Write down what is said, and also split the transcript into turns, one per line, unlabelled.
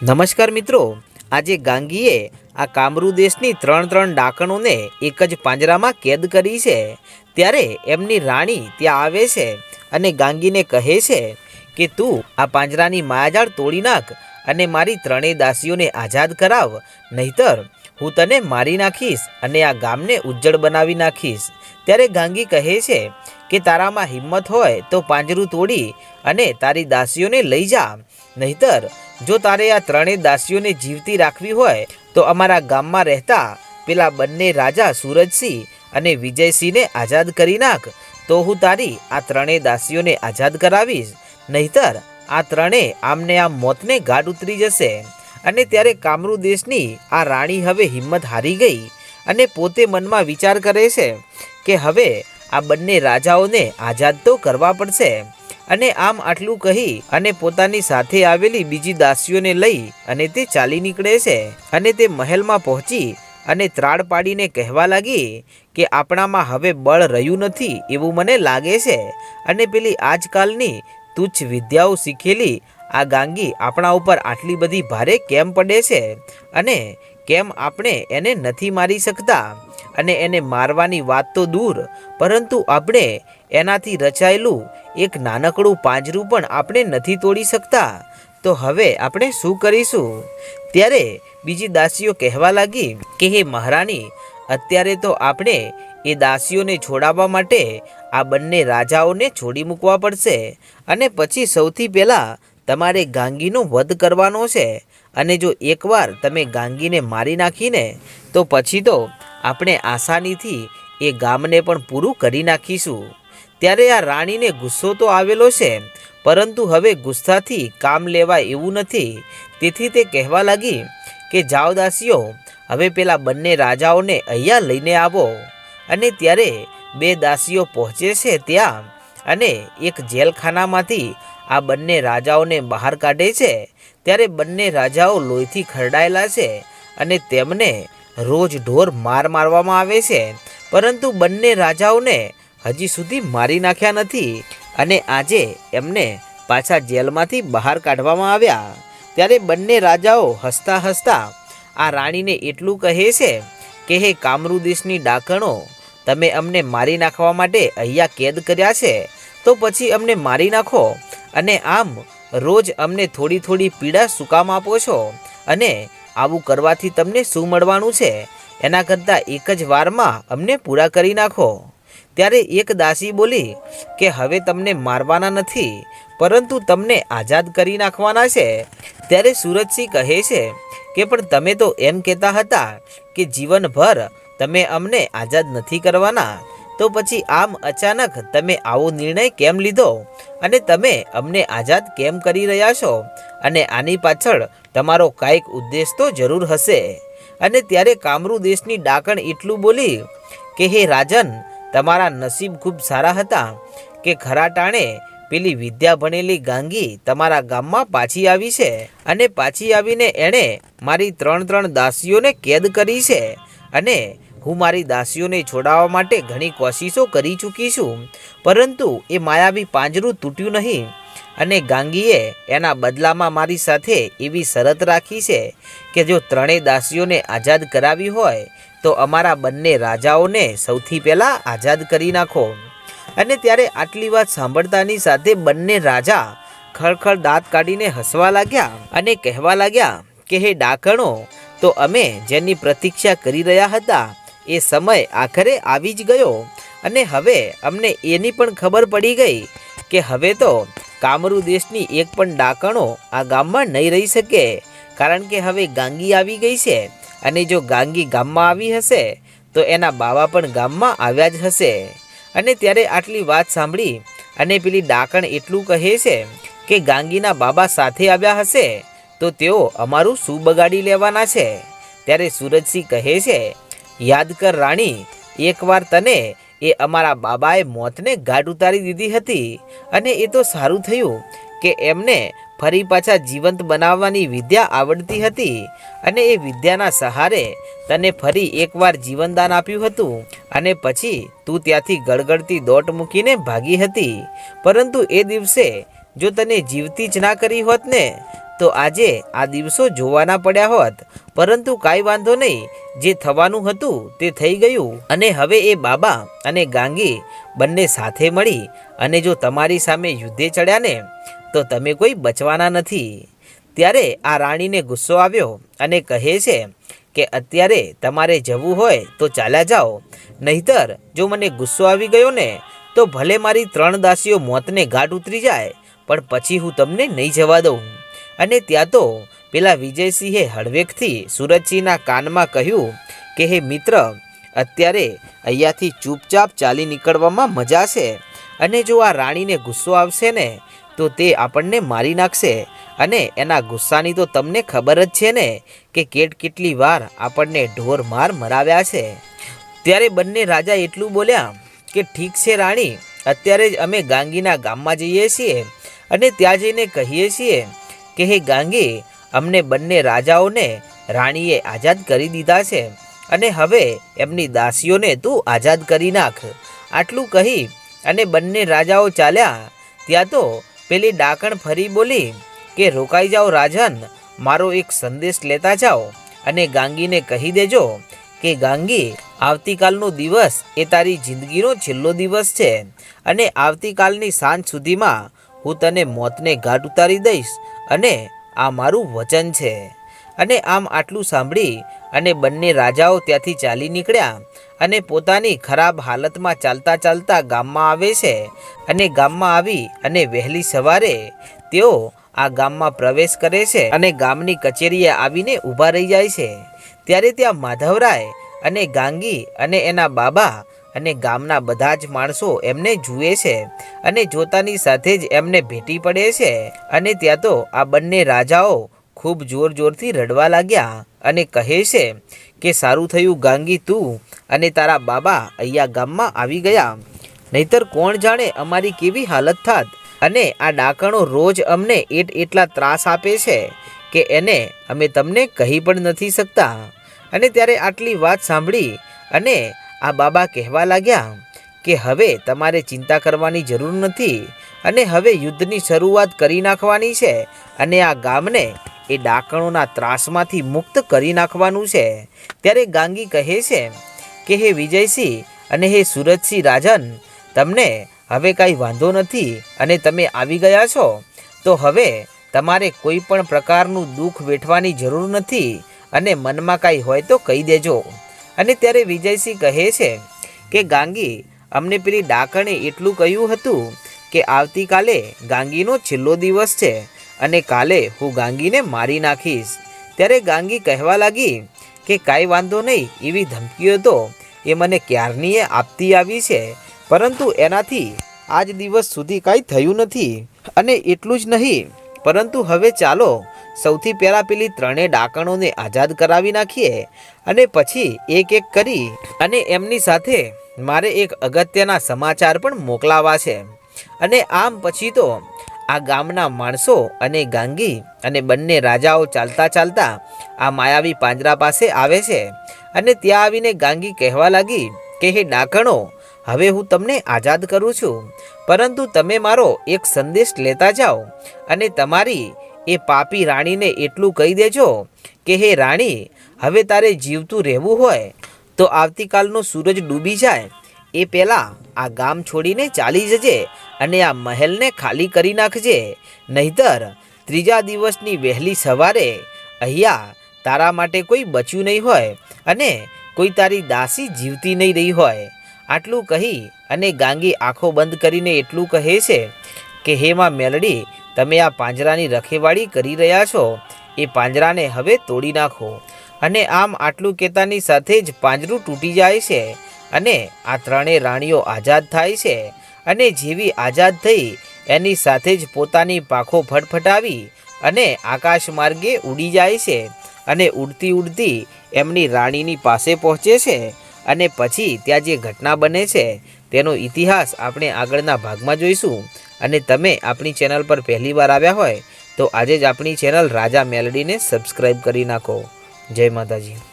નમસ્કાર મિત્રો, આજે ગાંગીએ આ કામરૂ દેશની ત્રણ ત્રણ ડાકણોને એક જ પાંજરામાં કેદ કરી છે. ત્યારે એમની રાણી ત્યાં આવે છે અને ગાંગીને કહે છે કે, તું આ પાંજરાની માયાજાળ તોડી નાખ અને મારી ત્રણેય દાસીઓને આઝાદ કરાવ, નહીતર હું તને મારી નાખીશ અને આ ગામને ઉજ્જળ બનાવી નાખીશ. ત્યારે ગાંગી કહે છે કે, તારામાં હિંમત હોય તો પાંજરું તોડી અને તારી દાસીઓને લઈ જા નહીતર, જો તારે આ ત્રણેય દાસીઓને જીવતી રાખવી હોય, તો અમારા ગામમાં રહેતા પેલા બંને રાજા સુરજસિંહ અને વિજયસિંહને આઝાદ કરી નાખ. તો હું તારી આ ત્રણેય દાસીઓને આઝાદ કરાવીશ. નહીતર, આ ત્રણેય આમને આમ મોતને ગાઢ ઉતરી જશે. અને ત્યારે કામરૂ દેશની આ રાણી હવે હિંમત હારી ગઈ અને પોતે મનમાં વિચાર કરે છે કે હવે આ બંને રાજાઓને આઝાદ તો કરવા પડશે. અને આમ આટલું કહી અને પોતાની સાથે આવેલી બીજી દાસીઓને લઈ અને તે ચાલી નીકળે છે. અને તે મહેલમાં પહોંચી અને ત્રાડ પાડીને કહેવા લાગી કે આપણામાં હવે બળ રહ્યું નથી એવું મને લાગે છે. અને પેલી આજકાલની તુચ્છ વિદ્યાઓ શીખેલી આ ગાંગી આપણા ઉપર આટલી બધી ભારે કેમ પડે છે? અને કેમ આપણે એને નથી મારી શકતા? અને એને મારવાની વાત તો દૂર, પરંતુ આપણે એનાથી રચાયેલું એક નાનકડું પાંજરું પણ આપણે નથી તોડી શકતા. તો હવે આપણે શું કરીશું? ત્યારે બીજી દાસીઓ કહેવા લાગી કે, હે મહારાણી, અત્યારે તો આપણે એ દાસીઓને છોડાવવા માટે આ બંને રાજાઓને છોડી મૂકવા પડશે. અને પછી સૌથી પહેલાં તમારે ગાંગીનો વધ કરવાનો છે. અને જો એકવાર તમે ગાંગીને મારી નાખીને, તો પછી તો આપણે આસાનીથી એ ગામને પણ પૂરું કરી નાખીશું. ત્યારે આ રાણીને ગુસ્સો તો આવેલો છે, પરંતુ હવે ગુસ્સાથી કામ લેવાય એવું નથી. તેથી તે કહેવા લાગી કે જાઓ દાસીઓ, હવે પેલા બંને રાજાઓને અહીંયા લઈને આવો. અને ત્યારે બે દાસીઓ પહોંચે છે ત્યાં અને એક જેલખાનામાંથી આ બંને રાજાઓને બહાર કાઢે છે. ત્યારે બંને રાજાઓ લોહીથી ખરડાયેલા છે અને તેમને રોજ ઢોર માર મારવામાં આવે છે. પરંતુ બંને રાજાઓને હજી સુધી મારી નાખ્યા નથી અને આજે એમને પાછા જેલમાંથી બહાર કાઢવામાં આવ્યા. ત્યારે બંને રાજાઓ હસતા હસતા આ રાણીને એટલું કહે છે કે, હે કામરુદેશની ડાકણો, તમે અમને મારી નાખવા માટે અહીંયા કેદ કર્યા છે. તો પછી અમને મારી નાખો અને આમ રોજ અમને થોડી થોડી પીડા સુકામ આપો છો અને આવું કરવાથી તમને શું મળવાનું છે? એના કરતાં એક જ વારમાં અમને પૂરા કરી નાખો. ત્યારે એક દાસી બોલી કે હવે તમને મારવાના નથી, પરંતુ તમને આઝાદ કરી નાખવાના છે. ત્યારે સુરજસિંહ કહે છે કે, પણ તમે તો એમ કહેતા હતા કે જીવનભર તમે અમને આઝાદ નથી કરવાના. તો પછી આમ અચાનક તમે આવો નિર્ણય કેમ લીધો? અને તમે અમને આઝાદ કેમ કરી રહ્યા છો? અને આની પાછળ તમારો કાંઈક ઉદ્દેશ તો જરૂર હશે. અને ત્યારે કામરૂ દેશની ડાકણ એટલું બોલી કે, હે રાજન તમારા નસીબ ખૂબ સારા હતા કે ખરા ટાણે પેલી વિદ્યા ભણેલી ગાંગી તમારા ગામમાં પાછી આવી છે અને પાછી આવીને એણે મારી ત્રણ ત્રણ દાસીઓને કેદ કરી છે અને હું મારી દાસીઓને છોડાવવા માટે ઘણી કોશિશો કરી ચૂકી છું. પરંતુ એ માયાવી પાંજરું તૂટ્યું નહીં અને ગાંગીએ એના બદલામાં મારી સાથે એવી શરત રાખી છે કે જો ત્રણેય દાસીઓને આઝાદ કરાવી હોય તો અમારા બંને રાજાઓને સૌથી પહેલાં આઝાદ કરી નાખો. અને ત્યારે આટલી વાત સાંભળતાની સાથે બંને રાજા ખળખળ દાંત કાઢીને હસવા લાગ્યા અને કહેવા લાગ્યા કે, હે ડાકણો, તો અમે જેની પ્રતીક્ષા કરી રહ્યા હતા, એ સમય આખરે આવી જ ગયો. અને હવે અમને એની પણ ખબર પડી ગઈ કે હવે તો કામરૂ દેશની એક પણ ડાકણો આ ગામમાં નહીં રહી શકે. કારણ કે હવે ગાંગી આવી ગઈ છે. અને જો ગાંગી ગામમાં આવી હશે, તો એના બાવા પણ ગામમાં આવ્યા જ હશે. અને ત્યારે આટલી વાત સાંભળી અને પેલી ડાકણ એટલું કહે છે કે ગાંગીના બાબા સાથે આવ્યા હશે, તો તેઓ અમારું શું બગાડી લેવાના છે? ત્યારે સુરજસિંહ કહે છે, યાદ કર રાણી, એકવાર તને એ અમારા બાબાએ મોતને ગાઢ ઉતારી દીધી હતી અને એ તો સારું થયું કે એમને ફરી પાછા જીવંત બનાવવાની વિદ્યા આવડતી હતી અને એ વિદ્યાના સહારે તને ફરી એકવાર જીવનદાન આપ્યું હતું અને પછી તું ત્યાંથી ગળગળતી દોટ મૂકીને ભાગી હતી. પરંતુ એ દિવસે જો તને જીવતી જ ના કરી હોત ને, તો આજે આ દિવસો જોવાના પડ્યા હોત. પરંતુ કાંઈ વાંધો નહીં, જે થવાનું હતું તે થઈ ગયું. અને હવે એ બાબા અને ગાંગી બંને સાથે મળી અને જો તમારી સામે યુદ્ધે ચડ્યા ને તો તમે કોઈ બચવાના નથી. ત્યારે આ રાણીને ગુસ્સો આવ્યો અને કહે છે કે અત્યારે તમારે જવું હોય તો ચાલ્યા જાઓ. નહીતર જો મને ગુસ્સો આવી ગયો ને, તો ભલે મારી ત્રણ દાસીઓ મોતને ઘાટ ઉતરી જાય, પણ પછી હું તમને નહીં જવા દઉં. અને ત્યાં તો પેલા વિજયસિંહે હળવેકથી સુરજસિંહના કાનમાં કહ્યું કે, હે મિત્ર, અત્યારે અહીંયાથી ચૂપચાપ ચાલી નીકળવામાં મજા છે. અને જો આ રાણીને ગુસ્સો આવશે ને તો તે આપણને મારી નાખશે. અને એના ગુસ્સાની તો તમને ખબર જ છે ને કે કેટ કેટલી વાર આપણને ઢોર માર મરાવ્યા છે. ત્યારે બંને રાજા એટલું બોલ્યા કે ઠીક છે રાણી, અત્યારે જ અમે ગાંગીના ગામમાં જઈએ છીએ અને ત્યાં જઈને કહીએ છીએ કે હે ગાંગી, અમને બંને રાજાઓને રાણીએ આઝાદ કરી દીધા છે અને હવે એમની દાસીઓને તું આઝાદ કરી નાખ. આટલું કહી અને બંને રાજાઓ ચાલ્યા. ત્યાં તો પેલી ડાકણ ફરી બોલી કે, રોકાઈ જાઓ રાજન, મારો એક સંદેશ લેતા જાઓ અને ગાંગીને કહી દેજો કે, ગાંગી, આવતીકાલનો દિવસ એ તારી જિંદગીનો છેલ્લો દિવસ છે અને આવતીકાલની સાંજ સુધીમાં હું તને મોતને ઘાટ ઉતારી દઈશ અને આ મારું વચન છે. અને આમ આટલું સાંભળી અને બંને રાજાઓ ત્યાંથી ચાલી નીકળ્યા અને પોતાની ખરાબ હાલતમાં ચાલતા ચાલતા ગામમાં આવે છે અને ગામમાં આવી અને વહેલી સવારે તેઓ આ ગામમાં પ્રવેશ કરે છે અને ગામની કચેરીએ આવીને ઊભા રહી જાય છે. ત્યારે ત્યાં માધવરાય અને ગાંગી અને એના બાબા અને ગામના બધા જ માણસો એમને જુએ છે અને જોતાની સાથે જ એમને ભેટી પડે છે અને ત્યાં તો આ બંને રાજાઓ ખૂબ જોર જોરથી રડવા લાગ્યા અને કહે છે કે, સારું થયું ગાંગી તું અને તારા બાબા અહીંયા ગામમાં આવી ગયા. નહીતર કોણ જાણે અમારી કેવી હાલત થાત અને આ ડાકણો રોજ અમને એટ એટલા ત્રાસ આપે છે કે એને અમે તમને કહી પણ નથી શકતા. અને ત્યારે આટલી વાત સાંભળી અને આ બાબા કહેવા લાગ્યા કે, હવે તમારે ચિંતા કરવાની જરૂર નથી અને હવે યુદ્ધની શરૂઆત કરી નાખવાની છે અને આ ગામને એ ડાકણોના ત્રાસમાંથી મુક્ત કરી નાખવાનું છે. ત્યારે ગાંગી કહે છે કે, હે વિજયસિંહ અને હે સુરજસિંહ રાજન, તમને હવે કાંઈ વાંધો નથી અને તમે આવી ગયા છો, તો હવે તમારે કોઈ પણ પ્રકારનું દુઃખ વેઠવાની જરૂર નથી અને મનમાં કાંઈ હોય તો કહી દેજો. અને ત્યારે વિજયસિંહ કહે છે કે, ગાંગી, અમને પેલી ડાકણે એટલું કહ્યું હતું કે, આવતીકાલે ગાંગીનો છેલ્લો દિવસ છે. અને કાલે હું ગાંગીને મારી નાખીશ. ત્યારે ગાંગી કહેવા લાગી કે કાંઈ વાંધો નહીં, એવી ધમકીઓ તો એ મને ક્યારનીએ આપતી આવી છે? પરંતુ એનાથી આજ દિવસ સુધી કાંઈ થયું નથી. અને એટલું જ નહીં, પરંતુ હવે ચાલો સૌથી પહેલાં પેલી ત્રણેય ડાકણોને આઝાદ કરાવી નાખીએ અને પછી એક એક કરી અને એમની સાથે મારે એક અગત્યના સમાચાર પણ મોકલાવા છે. અને આમ પછી તો આ ગામના માણસો અને ગાંગી અને બંને રાજાઓ ચાલતા ચાલતા આ માયાવી પાંજરા પાસે આવે છે અને ત્યાં આવીને ગાંગી કહેવા લાગી કે, હે ડાકણો, હવે હું તમને આઝાદ કરું છું. પરંતુ તમે મારો એક સંદેશ લેતા જાઓ અને તમારી એ પાપી રાણીને એટલું કહી દેજો કે, હે રાણી, હવે તારે જીવતું રહેવું હોય તો આવતીકાલનો સૂરજ ડૂબી જાય એ પહેલાં આ ગામ છોડીને ચાલી જજે અને આ મહેલને ખાલી કરી નાખજે. નહીતર ત્રીજા દિવસની વહેલી સવારે અહીંયા તારા માટે કોઈ બચ્યું નહીં હોય અને કોઈ તારી દાસી જીવતી નહીં રહી હોય. આટલું કહી અને ગાંગી આંખો બંધ કરીને એટલું કહે છે કે, હે માં મેલડી, તમે આ પાંજરાની રખેવાળી કરી રહ્યા છો. એ પાંજરાને હવે તોડી નાખો. અને આમ આટલું કહેતાની સાથે જ પાંજરું તૂટી જાય છે. અને આ ત્રણેય રાણીઓ આઝાદ થાય છે અને જેવી આઝાદ થઈ, એની સાથે જ પોતાની પાંખો ફટફટાવી અને આકાશ માર્ગે ઉડી જાય છે અને ઉડતી ઉડતી એમની રાણીની પાસે પહોંચે છે અને પછી ત્યાં જે ઘટના બને છે, તેનો ઇતિહાસ આપણે આગળના ભાગમાં જોઈશું. અને તમે આપણી ચેનલ પર પહેલી વાર આવ્યા હોય, તો આજે જ આપણી ચેનલ રાજા મેલડીને સબસ્ક્રાઈબ કરી નાખો. જય માતાજી.